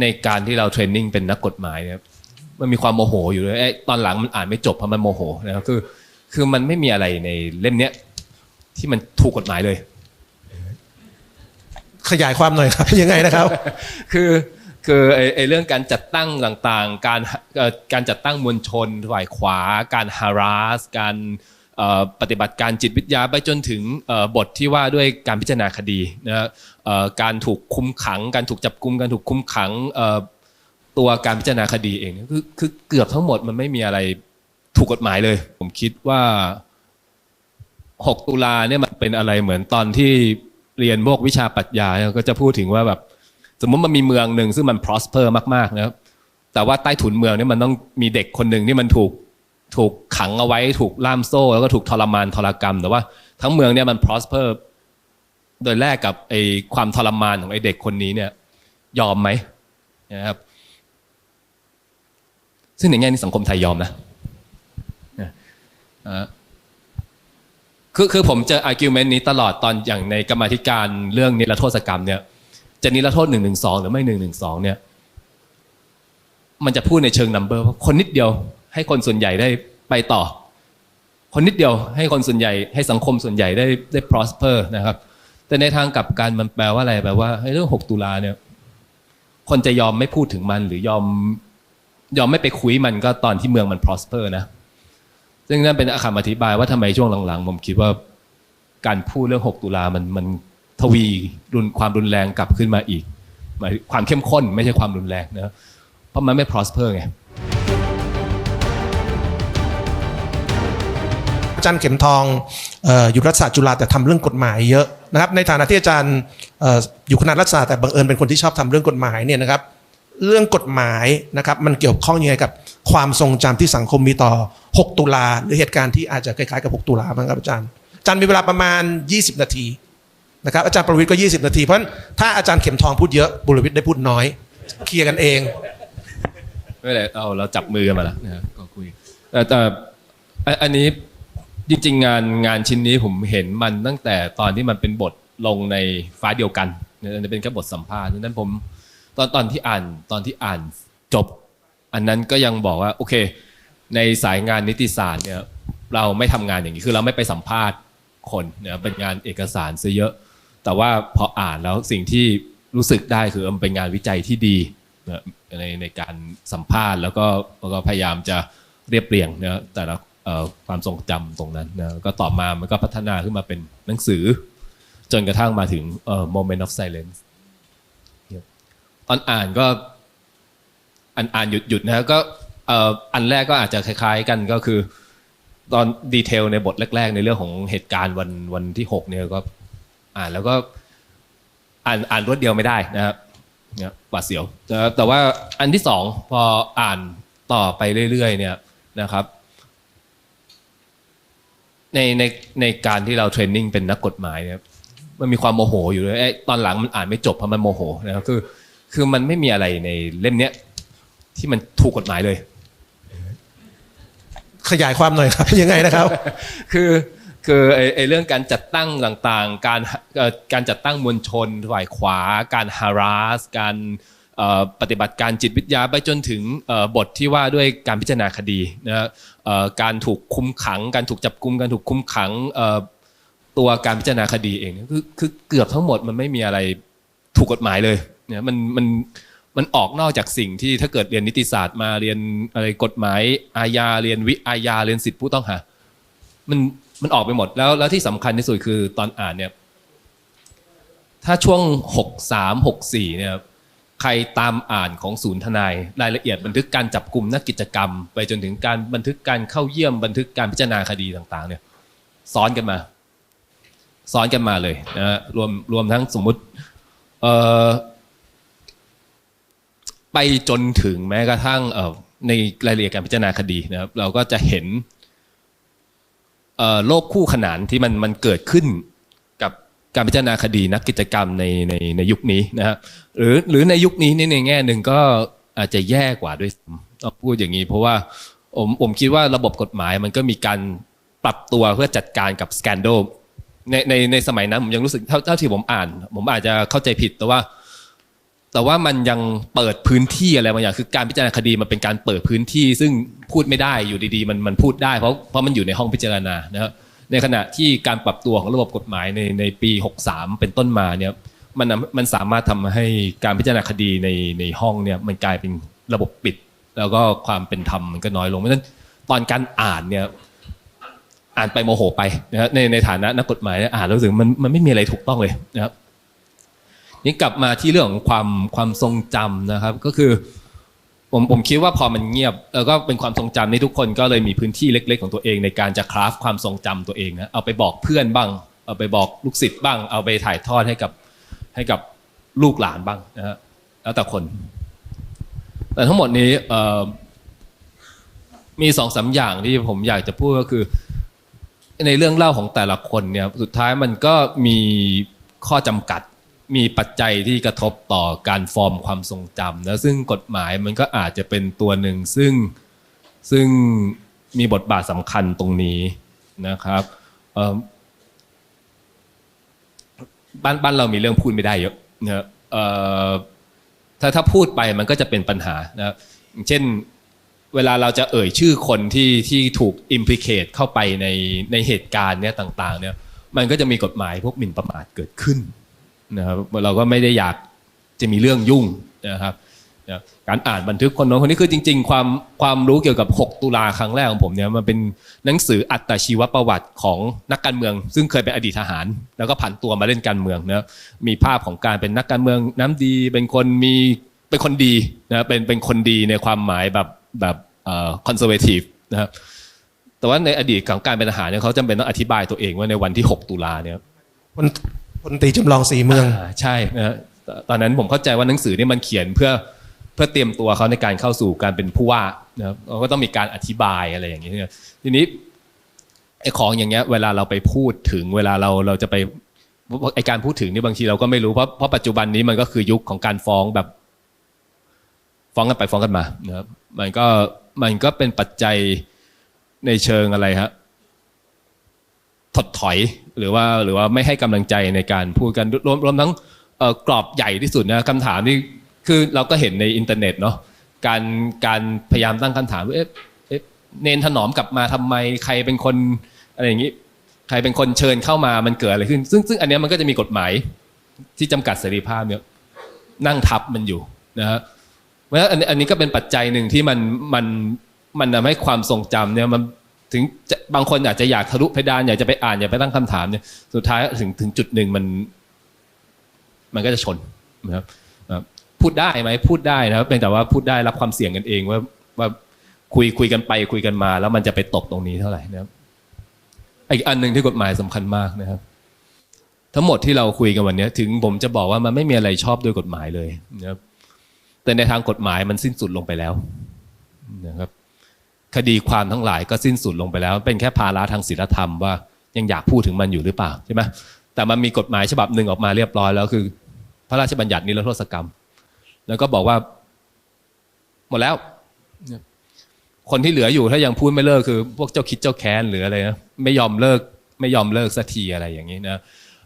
ในการที่เราเทรนนิ่งเป็นนักกฎหมายเนี่ยมันมีความโมโหอยู่เลยไอ้ตอนหลังมันอ่านไม่จบเพราะมันโมโหนะครับคือ คือมันไม่มีอะไรในเล่มเนี้ยที่มันถูกกฎหมายเลย ขยายความหน่อยครับ ยังไงนะครับ คือคือไอ้ไอ้เรื่องการจัดตั้งต่างๆ การเอ่อการจัดตั้งมวลชนฝ่ายขวา การ harass การเอ่อ ปฏิบัติการจิตวิทยาไปจนถึงบทที่ว่าด้วยการพิจารณาคดีนะการถูกคุมขัง การถูกจับกุมการถูกคุมขังตัวการพิจารณาคดีเองคือคือเกือบทั้งหมดมันไม่มีอะไรถูกกฎหมายเลย ผมคิดว่า 6 ตุลาเนี่ยมันเป็นอะไรเหมือนตอนที่เรียนพวกวิชาปรัชญาก็จะพูดถึงว่าแบบ สมมติมันมีเมืองหนึ่งซึ่งมัน prosper มากๆนะครับแต่ว่าใต้ถุนเมืองเนี่ยมันต้องมีเด็กคนหนึ่งที่มันถูก ถูกขังเอาไว้ถูกล่ามโซ่ แล้วก็ถูกทรมานทรกรรม แต่ว่าทั้งเมืองเนี่ยมัน prosper โดยแลกกับไอ้ความทรมานของไอ้เด็กคนนี้เนี่ย ยอมไหมนะครับ ซึ่งในแง่นี้สังคมไทยยอมนะอ่าคือคือผมเจอ argument นี้ตลอดตอนอย่างในกรรมธิการเรื่องนิรโทษกรรมเนี่ย จะนิรโทษหนึ่งหนึ่งสองหรือไม่หนึ่งหนึ่งสองเนี่ย มันจะพูดในเชิง number ว่าคนนิดเดียว ให้คนส่วนใหญ่ได้ไปต่อ คนนิดเดียวให้คนส่วนใหญ่ให้สังคมส่วนใหญ่ได้ได้ prosper นะครับ แต่ในทางกลับกันมันแปลว่าอะไรแปลว่าเรื่อง 6 ตุลาเนี่ย คนจะยอมไม่พูดถึงมัน หรือยอมยอมไม่ไปคุยมันก็ตอนที่เมืองมัน prosper นะซึ่งนั่นเป็นคำอธิบายว่าทำไมช่วงหลังๆ ผมคิดว่าการพูดเรื่อง 6 ตุลามันมันทวีรุนความรุนแรงกลับขึ้นมาอีกหมายความเข้มข้นไม่ใช่ความรุนแรงนะเพราะมันไม่ prosper ไง อาจารย์เข็มทองอออยู่รัฐศาสตร์จุฬาแต่ทำเรื่องกฎหมายเยอะนะครับ ในฐานะที่อาจารย์เอ่อยู่คณะรัฐศาสตร์แต่บังเอิญเป็นคนที่ชอบทำเรื่องกฎหมายเนี่ยนะครับ เรื่องกฎหมายนะครับมันเกี่ยวข้องยังไงกับความทรงจำที่สังคมมีต่อ 6 ตุลาหรือเหตุการณ์ที่อาจจะคล้ายๆกับ 6 ตุลาบ้างครับอาจารย์อาจารย์มีเวลาประมาณ 20 นาทีนะครับอาจารย์ประวิทย์ก็ 20 นาทีเพราะถ้าอาจารย์เข็มทองพูดเยอะบุรวิทย์ได้พูดน้อย เคลียร์กันเองไม่เป็นไรเอาเราจับมือกันมาแล้วนะครับก็คุยแต่แต่อันนี้ จริงๆงานงานชิ้นนี้ผมเห็นมันตั้งแต่ตอนที่มันเป็นบทลงในฟ้าเดียวกันเนี่ยเป็นแค่บทสัมภาษณ์ดังนั้นผมตอนตอนที่อ่านตอนที่อ่านจบ อันนั้นก็ยังบอกว่าโอเค ในสายงานนิติศาสตร์เนี่ยเราไม่ทำงานอย่างนี้คือเราไม่ไปสัมภาษณ์คนเนี่ยเป็นงานเอกสารซะเยอะ แต่ว่าพออ่านแล้วสิ่งที่รู้สึกได้คือมันเป็นงานวิจัยที่ดีนะในในการสัมภาษณ์แล้วก็แล้วก็พยายามจะเรียบเรียงนะแต่ละ ความทรงจำตรงนั้นนะก็ต่อมามันก็พัฒนาขึ้นมาเป็นหนังสือ จนกระทั่งมาถึง moment of silence เนี่ยตอนอ่านก็อ่านอ่านหยุดหยุดนะก็อันแรกก็อาจจะคล้าย ๆ กันก็คือ ตอนดีเทลในบทแรก ๆ ในเรื่องของเหตุการณ์วันวันที่หกเนี่ยก็อ่านแล้วก็อ่านอ่านรวดเดียวไม่ได้นะครับเนี่ยหวาดเสียวแต่แต่ว่าอันที่สองพออ่านต่อไปเรื่อยๆเนี่ยนะครับ ในในในการที่เราเทรนนิ่งเป็นนักกฎหมายเนี่ยมันมีความโมโหอยู่เลยไอ้ตอนหลังมันอ่านไม่จบเพราะมันโมโหนะครับคือ คือมันไม่มีอะไรในเล่มเนี้ยที่มันถูกกฎหมายเลย ขยายความหน่อยครับ ยังไงนะครับ คือคือไอ้ไอ้เรื่องการจัดตั้งต่างๆ การเอ่อการจัดตั้งมวลชนฝ่ายขวา การ harass การเอ่อ ปฏิบัติการจิตวิทยาไปจนถึงบทที่ว่าด้วยการพิจารณาคดีนะการถูกคุมขัง การถูกจับกุมการถูกคุมขังตัวการพิจารณาคดีเองเนี่ยคือคือเกือบทั้งหมดมันไม่มีอะไรถูกกฎหมายเลยเนี่ยมันมันมันออกนอกจากสิ่งที่ถ้าเกิดเรียนนิติศาสตร์มาเรียนอะไรกฎหมายอาญาเรียนวิอาญาเรียนสิทธิผู้ต้องหา มันมันออกไปหมดแล้วแล้วที่สำคัญที่สุดคือตอนอ่านเนี่ยถ้าช่วงหกสามหกสี่เนี่ย ใครตามอ่านของศูนย์ทนาย รายละเอียดบันทึกการจับกลุ่มนักกิจกรรม ไปจนถึงการบันทึกการเข้าเยี่ยมบันทึกการพิจารณาคดีต่างๆ เนี่ยซ้อนกันมา ซ้อนกันมาเลยนะฮะรวมรวมทั้งสมมุติเอ่อไปจนถึงแม้กระทั่งเอ่อในรายละเอียดการพิจารณาคดีนะครับ เราก็จะเห็นเอ่อโลกคู่ขนานที่มันมันเกิดขึ้น การพิจารณาคดีนักกิจกรรมในในในยุคนี้นะฮะหรือหรือในยุคนี้นี่ในแง่หนึ่งก็อาจจะแย่กว่าด้วยซ้ำต้องพูดอย่างนี้ เพราะว่าผมผมคิดว่าระบบกฎหมายมันก็มีการปรับตัวเพื่อจัดการกับสแกนโดในในในสมัยนั้นผมยังรู้สึกเท่าเท่าที่ผมอ่าน ผมอาจจะเข้าใจผิดแต่ว่า แต่ว่ามันยังเปิดพื้นที่อะไรบางอย่างคือการพิจารณาคดีมันเป็นการเปิดพื้นที่ ซึ่งพูดไม่ได้อยู่ดีๆ มันมันพูดได้เพราะเพราะมันอยู่ในห้องพิจารณานะครับ ในขณะที่การปรับตัวของระบบกฎหมายในในปี 63 เป็นต้นมาเนี่ยมันมันสามารถทำให้การพิจารณาคดีในในห้องเนี่ยมันกลายเป็นระบบปิด แล้วก็ความเป็นธรรมมันก็น้อยลงเพราะฉะนั้นตอนการอ่านเนี่ยอ่านไปโมโหไปนะครับในในฐานะนักกฎหมายเนี่ยอ่านแล้วรู้สึกมันมันไม่มีอะไรถูกต้องเลยนะครับนี่กลับมาที่เรื่องของความความทรงจำนะครับ ก็คือ ผมผมคิดว่าพอมันเงียบแล้วก็เป็นความทรงจำนี่ทุกคนก็เลยมีพื้นที่เล็ก ๆ ของตัวเอง ในการจะคราฟความทรงจำตัวเองนะเอาไปบอกเพื่อนบ้าง เอาไปบอกลูกศิษย์บ้าง เอาไปถ่ายทอดให้กับให้กับลูกหลานบ้างนะฮะแล้วแต่คน แต่ทั้งหมดนี้มีสองสามอย่างที่ผมอยากจะพูดก็คือ ในเรื่องเล่าของแต่ละคนเนี่ยสุดท้ายมันก็มีข้อจำกัด มีปัจจัยที่กระทบต่อการฟอร์มความทรงจำนะซึ่งกฎหมายมันก็อาจจะเป็นตัวหนึ่งซึ่งซึ่งมีบทบาทสำคัญตรงนี้นะครับบ้านบ้านเรามีเรื่องพูดไม่ได้เยอะนะถ้าถ้าพูดไปมันก็จะเป็นปัญหานะเช่นเวลาเราจะเอ่ยชื่อคนที่ที่ถูกอิมพลิเคตเข้าไปในในเหตุการณ์เนี้ยต่าง ๆ เนี่ยมันก็จะมีกฎหมายพวกหมิ่นประมาทเกิดขึ้น นะครับเราก็ไม่ได้อยากจะมีเรื่องยุ่งนะครับนะการอ่านบันทึกคนน้นคนนี้คือจริง ๆ ความความรู้เกี่ยวกับ 6 ตุลาครั้งแรกของผมเนี่ยมันเป็นหนังสืออัตชีวประวัติของนักการเมือง ซึ่งเคยเป็นอดีตทหาร แล้วก็ผันตัวมาเล่นการเมืองนะมีภาพของการเป็นนักการเมืองน้ำดีเป็นคนมีเป็นคนดีนะเป็นเป็นคนดีในความหมายแบบแบบคอนเซอร์เวทีฟนะครับแต่ว่าในอดีตของการเป็นทหารเนี่ยเขาจำเป็นต้องอธิบายตัวเองว่าในวันที่ 6 ตุลาเนี่ย พลตรีจำลองสีเมืองอใช่นะตอนนั้นผมเข้าใจว่าหนังสือเนี่ยมันเขียนเพื่อเพื่อเตรียมตัวเขาในการเข้าสู่การเป็นผู้ว่านะครับเขาก็ต้องมีการอธิบายอะไรอย่างเงี้ยทีนี้ไอ้ของอย่างเงี้ย เวลาเราไปพูดถึงเวลาเราเราจะไปไอ้การพูดถึงนี่บางทีเราก็ไม่รู้เพราะเพราะปัจจุบันนี้มันก็คือยุคของการฟ้องแบบฟ้องกันไปฟ้องกันมานะครับมันก็มันก็เป็นปัจจัยในเชิงอะไรฮะ ถดถอยหรือว่าหรือว่าไม่ให้กำลังใจในการพูดกันรวมรวมทั้งกรอบใหญ่ที่สุดนะคำถามนี่คือเราก็เห็นในอินเทอร์เน็ตเนาะการการพยายามตั้งคำถามว่าเอ๊ะเอ๊ะเนนถนอมกลับมาทำไมใครเป็นคนอะไรอย่างนี้ ใครเป็นคนเชิญเข้ามามันเกิดอะไรขึ้น ซึ่งซึ่งอันนี้มันก็จะมีกฎหมายที่จำกัดเสรีภาพเนี่ยนั่งทับมันอยู่นะฮะเพราะฉะนั้นอันนี้อันนี้ก็เป็นปัจจัยหนึ่งที่มันมันมันทำให้ความทรงจำเนี่ยมัน ถึงบางคนอาจจะอยากทะลุเพดานอยากจะไปอ่านอยากไปตั้งคำถามเนี่ยสุดท้ายถึงถึงจุดหนึ่งมัน มันก็จะชนนะครับพูดได้ไหมพูดได้นะครับเป็นแต่ว่าพูดได้รับความเสี่ยงกันเองว่าว่าคุยคุยกันไปคุยกันมา แล้วมันจะไปตกตรงนี้เท่าไหร่นะครับอีกอันหนึ่งที่กฎหมายสำคัญมากนะครับ ทั้งหมดที่เราคุยกันวันนี้ถึงผมจะบอกว่ามันไม่มีอะไรชอบด้วยกฎหมายเลยนะครับแต่ในทางกฎหมายมันสิ้นสุดลงไปแล้วนะครับ คดีความทั้งหลายก็สิ้นสุดลงไปแล้ว เป็นแค่ภาระทางศีลธรรมว่ายังอยากพูดถึงมันอยู่หรือเปล่าใช่ไหมแต่มันมีกฎหมายฉบับหนึ่งออกมาเรียบร้อยแล้วคือ พระราชบัญญัตินิรโทษกรรม แล้วก็บอกว่า หมดแล้ว คนที่เหลืออยู่ถ้ายังพูดไม่เลิกคือ พวกเจ้าคิดเจ้าแค้นหรืออะไรนะไม่ยอมเลิก ไม่ยอมเลิกสักทีอะไรอย่างนี้นะ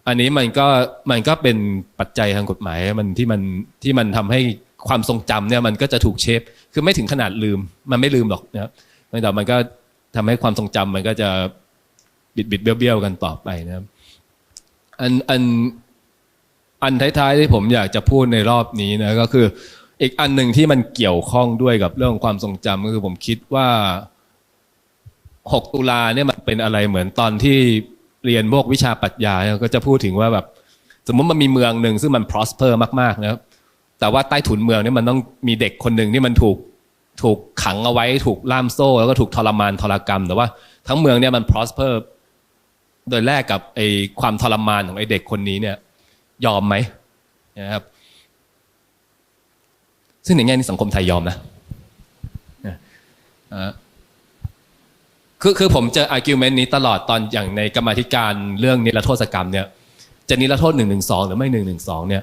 อันนี้มันก็มันก็เป็นปัจจัยทางกฎหมายมันที่มันที่มันทำให้ความทรงจำเนี่ยมันก็จะถูกเชฟคือไม่ถึงขนาดลืม มันไม่ลืมหรอกนะครับ แต่มันก็ทำให้ความทรงจำมันก็จะบิดบิดเบี้ยวเบี้ยวกันต่อไปนะครับ อันอันอันท้ายๆที่ผมอยากจะพูดในรอบนี้นะก็คืออีกอันหนึ่งที่มันเกี่ยวข้องด้วยกับเรื่องความทรงจำก็คือผมคิดว่า 6 ตุลาเนี่ยมันเป็นอะไรเหมือนตอนที่เรียนพวกวิชาปรัชญาเนี่ยก็จะพูดถึงว่าแบบ สมมติมันมีเมืองหนึ่งซึ่งมัน prosper มากๆนะครับแต่ว่าใต้ถุนเมืองเนี่ยมันต้องมีเด็กคนหนึ่งที่มันถูก ถูกขังเอาไว้ถูกล่ามโซ่ แล้วก็ถูกทรมานทรกรรม แต่ว่าทั้งเมืองเนี่ยมัน prosper โดยแลกกับไอ้ความทรมานของไอ้เด็กคนนี้เนี่ยยอมไหมนะครับ ซึ่งในแง่นี้สังคมไทยยอมนะอ่าคือคือผมเจอ argument นี้ตลอดตอนอย่างในกรรมธิการเรื่องนิรโทษกรรมเนี่ยจะนิรโทษหนึ่งหนึ่งสองหรือไม่หนึ่งหนึ่งสองเนี่ย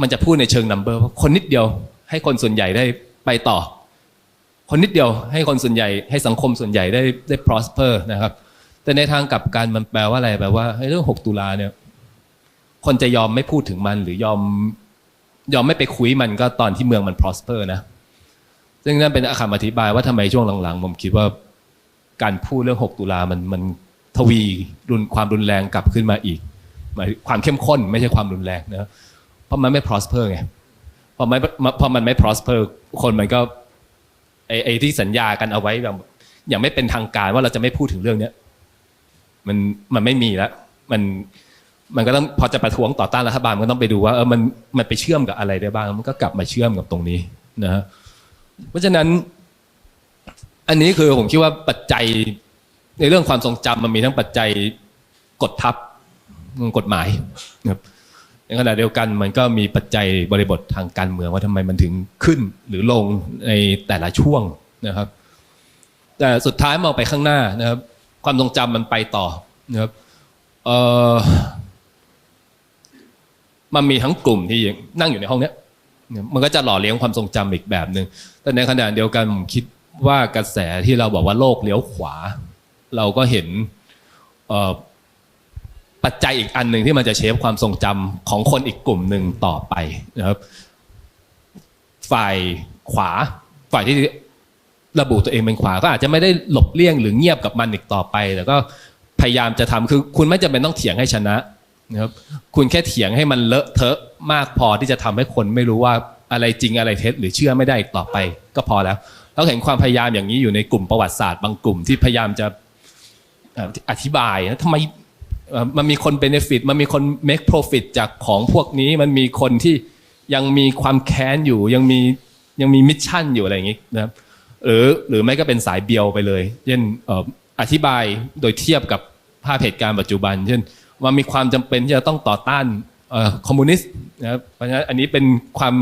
มันจะพูดในเชิง number ว่าคนนิดเดียว ให้คนส่วนใหญ่ได้ไปต่อ คนนิดเดียวให้คนส่วนใหญ่ให้สังคมส่วนใหญ่ได้ได้ prosper นะครับ แต่ในทางกลับกันมันแปลว่าอะไรแปลว่าเรื่องหกตุลาเนี่ย คนจะยอมไม่พูดถึงมันหรือยอมยอมไม่ไปคุยมันก็ตอนที่เมืองมัน prosper นะ ซึ่งนั่นเป็นคำอธิบายว่าทำไมช่วงหลังๆ ผมคิดว่าการพูดเรื่อง 6 ตุลามันมันทวีรุนความรุนแรงกลับขึ้นมาอีกหมายความเข้มข้นไม่ใช่ความรุนแรงนะเพราะมันไม่ prosper ไง พอไม่พอมันไม่ prosper คนมันก็ไอไอที่สัญญากันเอาไว้แบบอย่างไม่เป็นทางการว่าเราจะไม่พูดถึงเรื่องเนี้ยมันมันไม่มีแล้วมันมันก็ต้องพอจะประท้วงต่อต้านรัฐบาลมันก็ต้องไปดูว่าเออมันมันไปเชื่อมกับอะไรได้บ้าง มันก็กลับมาเชื่อมกับตรงนี้นะฮะเพราะฉะนั้น อันนี้คือผมคิดว่าปัจจัย ในเรื่องความทรงจำมันมีทั้งปัจจัยกดทับกฎหมายนะครับ ในขณะเดียวกันมันก็มีปัจจัยบริบททางการเมืองว่าทำไมมันถึงขึ้นหรือลงในแต่ละช่วงนะครับ แต่สุดท้ายมองไปข้างหน้านะครับ ความทรงจำมันไปต่อนะครับเออมันมีทั้งกลุ่มที่นั่งอยู่ในห้องนี้มันก็จะหล่อเลี้ยงความทรงจำอีกแบบหนึ่งแต่ในขณะเดียวกันผมคิดว่ากระแสที่เราบอกว่าโลกเลี้ยวขวา เราก็เห็นเออ ปัจจัยอีกอันหนึ่งที่มันจะเชฟความทรงจำของคนอีกกลุ่มหนึ่งต่อไปนะครับ ฝ่ายขวา ฝ่ายที่ระบุตัวเองเป็นขวาก็อาจจะไม่ได้หลบเลี่ยงหรือเงียบกับมันอีกต่อไป แต่ก็พยายามจะทำคือ คุณไม่จำเป็นต้องเถียงให้ชนะนะครับ คุณแค่เถียงให้มันเลอะเทอะมากพอที่จะทำให้คนไม่รู้ว่าอะไรจริงอะไรเท็จหรือเชื่อไม่ได้อีกต่อไป ก็พอแล้วเราเห็นความพยายามอย่างนี้อยู่ในกลุ่มประวัติศาสตร์บางกลุ่มที่พยายามจะอธิบายนะทำไม มันมีคนเบนฟิตมันมีคน make profit จากของพวกนี้มันมีคนที่ยังมีความแค้นอยู่ยังมียังมีมิชชั่นอยู่อะไรอย่างนี้นะครับหรือหรือไม่ก็เป็นสายเบียวไปเลย เช่นอธิบายโดยเทียบกับภาพเหตุการณ์ปัจจุบัน เช่นว่ามีความจำเป็นที่จะต้องต่อต้านคอมมิวนิสต์นะครับเพราะฉะนั้นอันนี้เป็นความ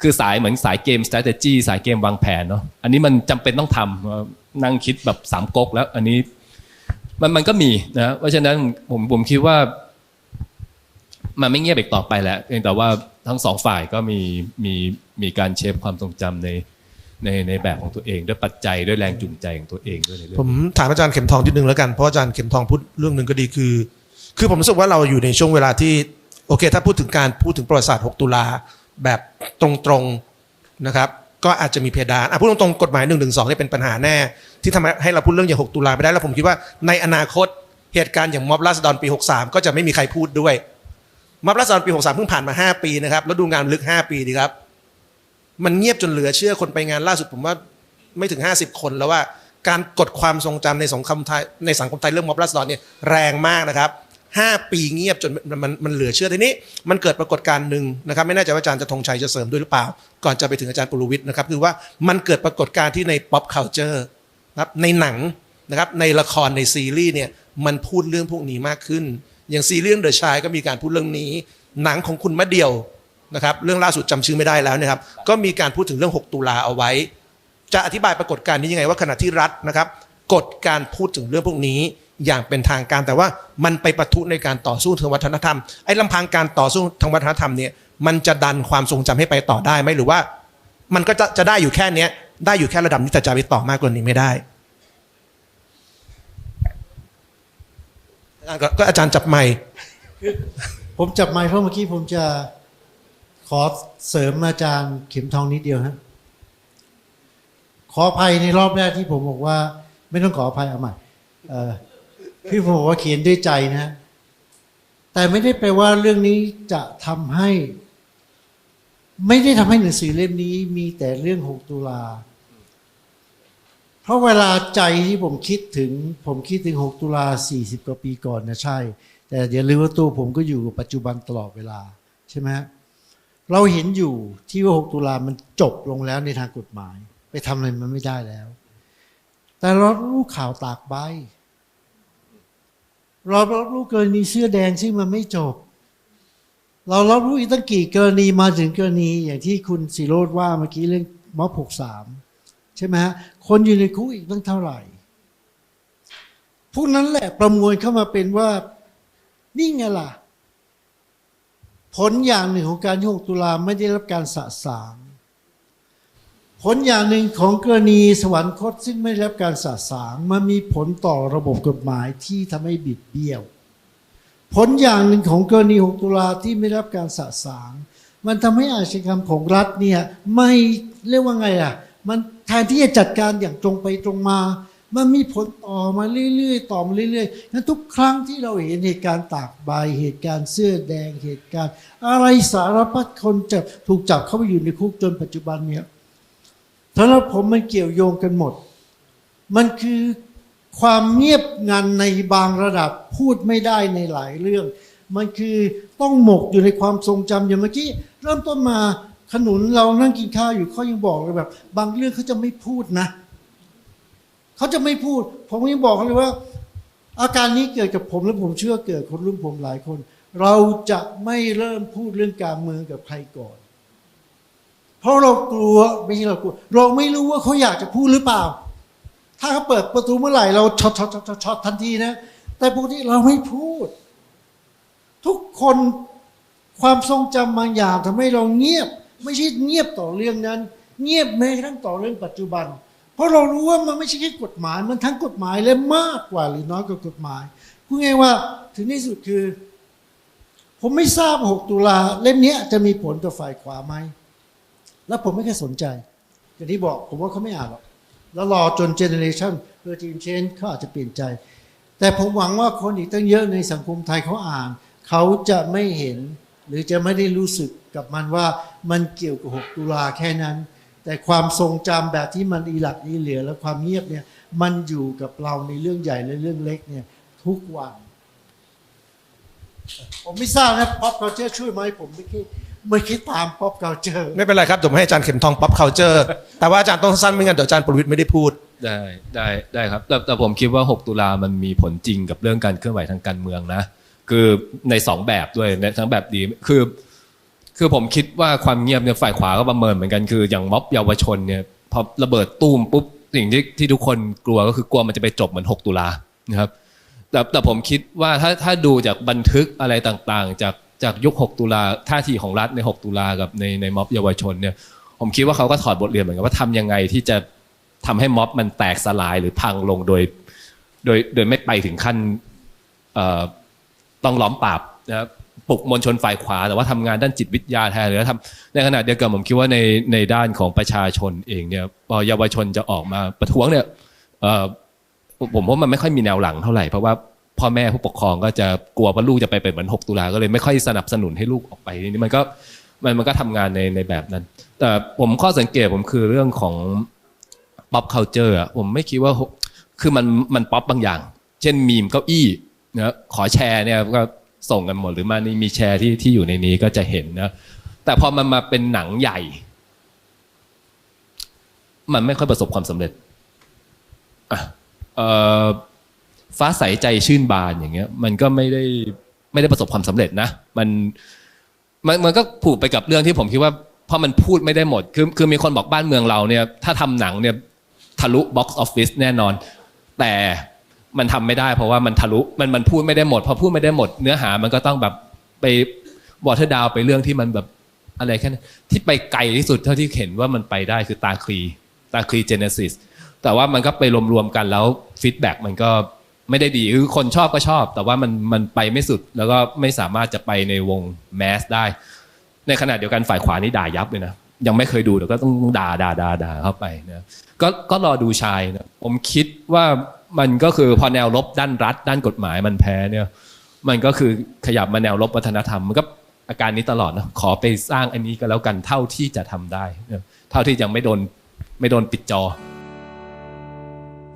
คือสายเหมือนสายเกม strategy สายเกมวางแผนเนาะอันนี้มันจำเป็นต้องทำนั่งคิดแบบสามก๊กแล้วอันนี้ มันมันก็มีนะเพราะฉะนั้นผมผมคิดว่า มันไม่เงียบอีกต่อไปแล้วเพียงแต่ว่าทั้งสองฝ่ายก็มีมีมีการเชฟความทรงจำในในในแบบของตัวเองด้วยปัจจัยด้วยแรงจูงใจของตัวเองด้วยในเรื่อผมถามอาจารย์เข็มทองนิดนึงแล้วกันเพราะอาจารย์เข็มทองพูดเรื่องหนึ่งก็ดีคือ คือผมรู้สึกว่าเราอยู่ในช่วงเวลาที่โอเค ถ้าพูดถึงการพูดถึงประวัติศาสตร์ 6 ตุลาแบบตรงๆนะครับ ก็อาจจะมีเพดานอะพูดตรงๆกฎหมาย1นึเนี่ยเป็นปัญหาแน่ ที่ทำให้เราพูดเรื่องอย่าง 6 ตุลาไม่ได้ แล้วผมคิดว่าในอนาคตเหตุการณ์อย่างม็อบราษฎรปี 63 ก็จะไม่มีใครพูดด้วย ม็อบราษฎรปี 63 เพิ่งผ่านมา 5 ปีนะครับ แล้วดูงานลึก 5 ปีดีครับ มันเงียบจนเหลือเชื่อคนไปงานล่าสุดผมว่าไม่ถึง 50 คนแล้วว่าการกดความทรงจำในสังคมไทยในสังคมไทยเรื่องม็อบราษฎรเนี่ยแรงมากนะครับ5 ปีเงียบจนมันมันมันเหลือเชื่อทีนี้ มันเกิดปรากฏการณ์หนึ่งนะครับ ไม่แน่ใจว่าอาจารย์จะธงชัยจะเสริมด้วยหรือเปล่า ก่อนจะไปถึงอาจารย์ปุรวิทย์นะครับ คือว่ามันเกิดปรากฏการณ์ที่ใน pop culture นะครับในหนังนะครับในละครในซีรีส์เนี่ยมันพูดเรื่องพวกนี้มากขึ้น อย่างซีรีส์เดอะชายก็มีการพูดเรื่องนี้ หนังของคุณมะเดี่ยวนะครับเรื่องล่าสุดจำชื่อไม่ได้แล้วนะครับก็มีการพูดถึงเรื่อง 6 ตุลาเอาไว้ จะอธิบายปรากฏการณ์นี้ยังไงว่าขณะที่รัฐนะครับกดการพูดถึงเรื่องพวกนี้อย่างเป็นทางการแต่ว่ามันไปประทุในการต่อสู้ทางวัฒนธรรมไอ้ลำพังการต่อสู้ทางวัฒนธรรมเนี่ยมันจะดันความทรงจำให้ไปต่อได้ไหมหรือว่า มันก็จะจะได้อยู่แค่เนี้ย ได้อยู่แค่ระดับนี้แต่จะไปต่อมากกว่านี้ไม่ได้อะก็ก็อาจารย์จับไมค์ผมจับไมค์เพราะเมื่อกี้ผมจะขอเสริมอาจารย์เข็มทองนิดเดียวฮะขออภัยในรอบแรกที่ผมบอกว่า ไม่ต้องขออภัยเอาใหม่พี่ผมบอกว่าเขียนด้วยใจนะ แต่ไม่ได้แปลว่าเรื่องนี้จะทำให้ ไม่ได้ทำให้หนังสือเล่มนี้ มีแต่เรื่อง6ตุลา เพราะเวลาใจที่ผมคิดถึง ผมคิดถึง 6 ตุลา 40 กว่าปีก่อนนะใช่ แต่อย่าลืมว่าตัวผมก็อยู่กับปัจจุบันตลอดเวลาใช่ไหมเราเห็นอยู่ที่ว่า 6 ตุลามันจบลงแล้วในทางกฎหมาย ไปทำอะไรมันไม่ได้แล้ว แต่เรารู้ข่าวตากใบเรารับรู้กรณีเสื้อแดงซึ่งมันไม่จบ เรารับรู้อีกตั้งกี่กรณีมาถึงกรณีอย่างที่คุณสิโรธว่าเมื่อกี้เรื่องม็อบหกสาม ใช่ไหมฮะคนอยู่ในคุกอีกตั้งเท่าไหร่ พวกนั้นแหละประมวลเข้ามาเป็นว่า นี่ไงล่ะ ผลอย่างหนึ่งของการที่6ตุลาไม่ได้รับการสะสางผลอย่างหนึ่งของกรณีสวรรคตซึ่งไม่ได้รับการสะสางมันมีผลต่อระบบกฎหมายที่ทำให้บิดเบี้ยว ผลอย่างหนึ่งของกรณี 6 ตุลาที่ไม่ได้รับการสะสาง มันทำให้อาชญากรรมของรัฐเนี่ยไม่เรียกว่าไงอะ มันแทนที่จะจัดการอย่างตรงไปตรงมา มันมีผลต่อมาเรื่อยๆ ต่อมาเรื่อยๆนั้นทุกครั้งที่เราเห็นเหตุการณ์ตากใบเหตุการณ์เสื้อแดงเหตุการณ์ อะไรสารพัดคนจะถูกจับเข้าไปอยู่ในคุกจนปัจจุบันเนี่ยสำหรับผมมันเกี่ยวโยงกันหมด มันคือความเงียบงันในบางระดับพูดไม่ได้ในหลายเรื่อง มันคือต้องหมกอยู่ในความทรงจำอย่างเมื่อกี้ เริ่มต้นมา ขนุนเรานั่งกินข้าวอยู่เขายังบอกเลยแบบ บางเรื่องเขาจะไม่พูดนะเขาจะไม่พูด ผมยังบอกเขาเลยว่า อาการนี้เกิดกับผมและผมเชื่อเกิดคนรุ่นผมหลายคน เราจะไม่เริ่มพูดเรื่องการเมืองกับใครก่อน เพราะเรากลัวไม่ใช่เรากลัวเราไม่รู้ว่าเขาอยากจะพูดหรือเปล่า ถ้าเขาเปิดประตูเมื่อไหร่เราช็อตช็อตช็อตช็อตช็อตทันทีนะ แต่ปกติเราไม่พูด ทุกคนความทรงจำบางอย่างทำให้เราเงียบ ไม่ใช่เงียบต่อเรื่องนั้น เงียบแม้กระทั่งต่อเรื่องปัจจุบัน เพราะเรารู้ว่ามันไม่ใช่แค่กฎหมาย มันทั้งกฎหมายและมากกว่าหรือน้อยกว่ากฎหมายพูดง่ายว่าถึงที่สุดคือ ผมไม่ทราบ 6 ตุลาเล่มนี้จะมีผลต่อฝ่ายขวาไหมแล้วผมไม่เคยสนใจอย่างที่บอกผมว่าเขาไม่อ่านหรอกแล้วรอจนเจเนเรชันเพื่อทีมเชนเขาอาจจะเปลี่ยนใจ แต่ผมหวังว่าคนอีกตั้งเยอะในสังคมไทยเขาอ่าน เขาจะไม่เห็น หรือจะไม่ได้รู้สึก กับมันว่ามันเกี่ยวกับ 6 ตุลาแค่นั้น แต่ความทรงจำแบบที่มันอีหลักอีเหลือและความเงียบเนี่ยมันอยู่กับเราในเรื่องใหญ่และเรื่องเล็กเนี่ยทุกวัน ผมไม่ทราบนะ pop culture ช่วยไหมผมไม่คิดไม่คิดตาม pop culture ไม่เป็นไรครับผมให้อาจารย์เข็มทองป๊อปเคาเจอร์แต่ว่าอาจารย์ต้องสั้นไม่งั้นเดี๋ยวอาจารย์ประวิตรไม่ได้พูดได้ได้ได้ครับแต่แต่ผมคิดว่า 6 ตุลามันมีผลจริงกับเรื่องการเคลื่อนไหวทางการเมืองนะ คือในสองแบบด้วยในทั้งแบบดีคือ คือผมคิดว่าความเงียบเนี่ยฝ่ายขวาก็ประเมินเหมือนกันคืออย่างม็อบเยาวชนเนี่ยพอระเบิดตู้มปุ๊บสิ่งที่ที่ทุกคนกลัวก็คือกลัวมันจะไปจบเหมือน 6 ตุลานะครับแต่แต่ผมคิดว่าถ้าถ้าดูจากบันทึกอะไรต่างๆ จากจากยุค 6 ตุลาท่าทีของรัฐใน 6 ตุลากับในในม็อบเยาวชนเนี่ยผมคิดว่าเขาก็ถอดบทเรียนเหมือนกันว่าทำยังไงที่จะทำให้ม็อบมันแตกสลายหรือพังลงโดย โดยโดยไม่ไปถึงขั้นต้องล้อมปราบนะครับ ปลุกมวลชนฝ่ายขวา แต่ว่าทำงานด้านจิตวิทยาแทนหรือทำในขณะเดียวกันผมคิดว่าในในด้านของประชาชนเองเนี่ยพอเยาวชนจะออกมาประท้วงเนี่ยผมว่ามันไม่ค่อยมีแนวหลังเท่าไหร่เพราะว่าพ่อแม่ผู้ปกครองก็จะกลัวว่าลูกจะไปเป็นเหมือน6ตุลาก็เลยไม่ค่อยสนับสนุนให้ลูกออกไปนี่มันก็มันมันก็ทำงานในในแบบนั้น แต่ผมข้อสังเกตผมคือเรื่องของป๊อปเคาเจอร์ผมไม่คิดว่าคือมันมันป๊อปบางอย่าง เช่นมีมเก้าอี้นะขอแชร์เนี่ยก็ ส่งกันหมดหรือมานี่มีแชร์ที่ที่อยู่ในนี้ก็จะเห็นนะแต่พอมันมาเป็นหนังใหญ่ มันไม่ค่อยประสบความสำเร็จอะฟ้าใสใจชื่นบานอย่างเงี้ย มันก็ไม่ได้ไม่ได้ประสบความสำเร็จนะมันมันมันก็ผูกไปกับเรื่องที่ผมคิดว่าเพราะมันพูดไม่ได้หมด คือคือมีคนบอกบ้านเมืองเราเนี่ย ถ้าทำหนังเนี่ย ทะลุบ็อกซ์ออฟฟิศแน่นอน แต่ มันทำไม่ได้เพราะว่ามันทะลุมันมันพูดไม่ได้หมดพอพูดไม่ได้หมด เนื้อหามันก็ต้องแบบไปวอเตอร์ดาวไปเรื่องที่มันแบบอะไรแค่นั้นที่ไปไกลที่สุดเท่าที่เห็นว่ามันไปได้คือตาคลีตาคลีเจเนซิสแต่ว่ามันก็ไปรวมๆกันแล้วฟีดแบ็กมันก็ไม่ได้ดีคือคนชอบก็ชอบ แต่ว่ามันมันไปไม่สุดแล้วก็ไม่สามารถจะไปในวงแมสได้ ในขณะเดียวกันฝ่ายขวานี่ด่ายับเลยนะยังไม่เคยดูแต่ก็ต้องด่าด่าด่าด่าเข้าไปนะก็ก็รอดูชายนะผมคิดว่า มันก็คือพอแนวลบด้านรัฐ ด้านกฎหมายมันแพ้เนี่ย มันก็คือขยับมาแนวลบวัฒนธรรมมันก็อาการนี้ตลอดนะขอไปสร้างอันนี้ก็แล้วกันเท่าที่จะทำได้ เท่าที่ยังไม่โดนไม่โดนปิดจอ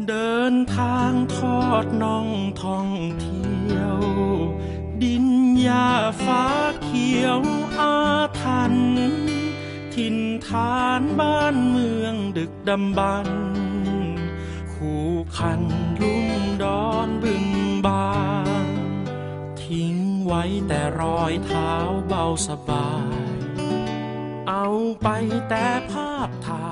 เดินทางทอดน่องท่องเที่ยว ดินหญ้าฟ้าเขียวอาถรรพ์ถิ่นฐานบ้านเมืองดึกดำบรรพ์ คูคันลุ่มดอนบึงบานทิ้งไว้แต่รอยเท้าเบาสบาย เอาไปแต่ภาพถ่าย